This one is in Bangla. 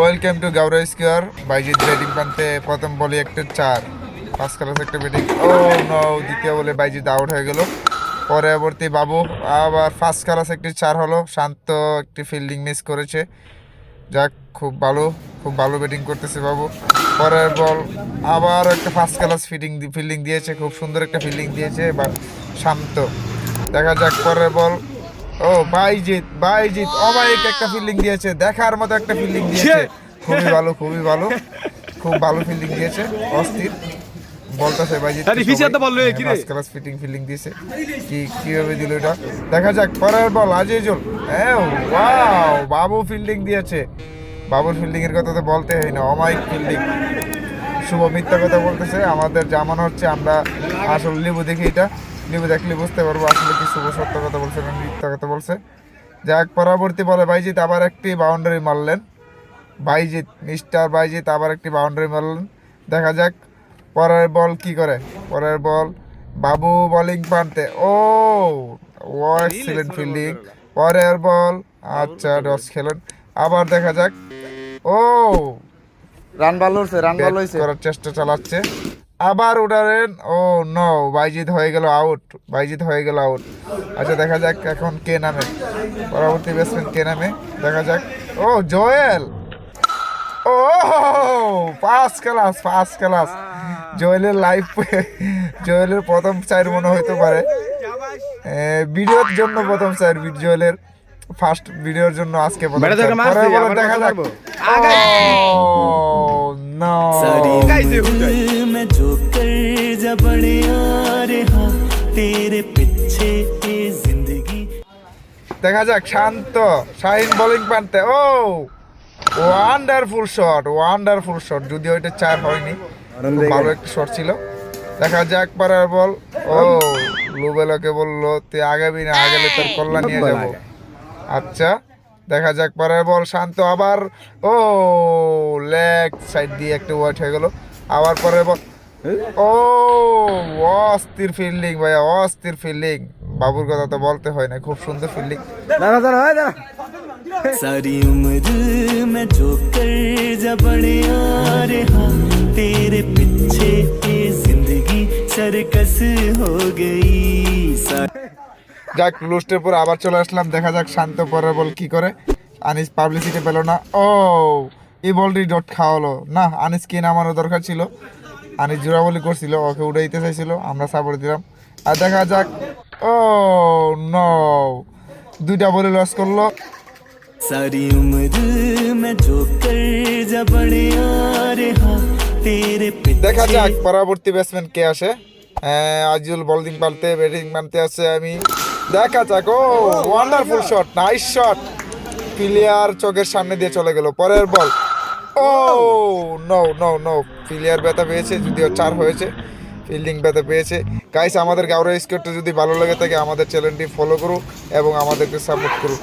Welcome to Gaura square. Baijit batting প্রান্তে প্রথম বলে একটা চার। পাঁচ ক্লাস একটা ব্যাটিং ও নো দ্বিতীয় বলে বাইজিৎ আউট হয়ে গেল। পরবর্তী বাবু, আবার ফার্স্ট ক্লাস একটি চার হলো। শান্ত একটি ফিল্ডিং মিস করেছে। যাক, খুব ভালো খুব ভালো ব্যাটিং করতেছে বাবু। পরের বল, আবার একটা ফার্স্ট ক্লাস ফিল্ডিং ফিল্ডিং দিয়েছে। খুব সুন্দর একটা ফিল্ডিং দিয়েছে বা শান্ত। দেখা যাক পরের বল। ও বাইজিৎ বাইজিৎ অমায়িক একটা ফিল্ডিং দিয়েছে দেখার মতো একটা ফিল্ডিং দিয়েছে। খুবই ভালো খুবই ভালো খুব ভালো ফিল্ডিং দিয়েছে অস্থির। বলতেছে বাইজিৎ আরে পিছিয়ে তো বলল, কি রে? ক্লাস ফিটিং ফিল্ডিং দিয়েছে। কি কীভাবে দিল এটা? দেখা যাক পরের বল আজিজুল। হ্যাঁ ওয়াও বাবু ফিল্ডিং দিয়েছে। বাবুর ফিল্ডিং এর কথা তো বলতে হয় না অমায়িক ফিল্ডিং শুভ মিথ্যা কথা বলতেছে আমাদের জামানো হচ্ছে আমরা আসলে লেবু দেখি এটা লেবু দেখলে বুঝতে পারব আসলে কি শুভ সত্য কথা বলছে না মিথ্যা কথা বলছে। যাক পরবর্তী বলে বাইজিৎ আবার একটি বাউন্ডারি মারলেন। বাইজিৎ মিস্টার বাইজিৎ আবার একটি বাউন্ডারি মারলেন। দেখা যাক পরের বল কি করে? পরের বল বাবু বলিং প্রান্তে ও ও এক্সিলেন্ট ফিল্ডিং। পরের বল আচ্ছা ডস খেলেন। আবার দেখা যাক। ও রান ভালো হয়েছে রান ভালো হয়েছে করার চেষ্টা চালাচ্ছে। আবার উঠালেন। ও নো বাইজিৎ হয়ে গেল আউট বাইজিৎ হয়ে গেল আউট আচ্ছা দেখা যাক এখন কে নামে। পরবর্তী ব্যাটসম্যান কে নামে? দেখা যাক। ও জোয়েল! ও ফার্স্ট ক্লাস ফার্স্ট ক্লাস জোয়েলের লাইফ জোয়েলের প্রথম চার মনে হইতে পারে। ভিডিওর জন্য প্রথম চার জোয়েলের ফার্স্ট ভিডিওর জন্য আজকে দেখা যাক। বলব। Oh, ਜਾ ਬਣਿਆ ਤੇਰੇ ਪਿੱਛੇ ਇਹ ਜ਼ਿੰਦਗੀ দেখা যাক শান্ত। শাহিন বোলিং পানতে। ও ওয়ান্ডারফুল শট ওয়ান্ডারফুল শট যদি ওইটা চার হয়নি ভালো একটা শট ছিল। দেখা যাক পারার বল। ও লুবেলাকে বলল তুই আগাবি না আগালে তোর কল্যাণ নিয়ে যাব। আচ্ছা দেখা যাক পারার বল শান্ত আবার। ও লেগ সাইড দিয়ে একটা ওয়াট হয়ে গেল। আবার পরের বল। ও অস্থির ফিল্ডিং ভাইয়া অস্থির ফিল্ডিং বাবুর কথা তো বলতে হয় না খুব সুন্দর ফিল্ডিং দাঁড়া দাঁড়া হয় দাঁড়া सारी उम्र मैं जो कर जा बड़े रे हाँ तेरे पीछे ये जिंदगी सरकस हो गई सा- যাক লুস্টের পর আবার চলে আসলাম দেখা যাক শান্ত পরের বল কি করে আনিস পাবলিসিটি পেল না ও এই বলটি ডট খাওয়ালো না আনিস কে নামানো দরকার ছিল আনি জোড়াবলি করছিল ওকে উড়াইতে চাইছিল আমরা সাপোর্ট দিলাম। আর দেখা যাক। ও ন দুইটা বলে লস করল। দেখা যাক পরবর্তী ব্যাটসম্যান কে আসে। আজিউল বলদিন পাল্টে ব্যাটিং মানতে আছে আমি। দেখা যাক ও wonderful shot nice shot player চোখের সামনে দিয়ে চলে গেল পরের বল ও নো নো নো প্লেয়ার ব্যথা পেয়েছে, যদিও চার হয়েছে। ফিল্ডিং ব্যথা পেয়েছে। গাইস আমাদের গাউরা স্কোরটা যদি ভালো লাগে থাকে আমাদের চ্যানেলটি ফলো করুক এবং আমাদেরকে সাপোর্ট করুন।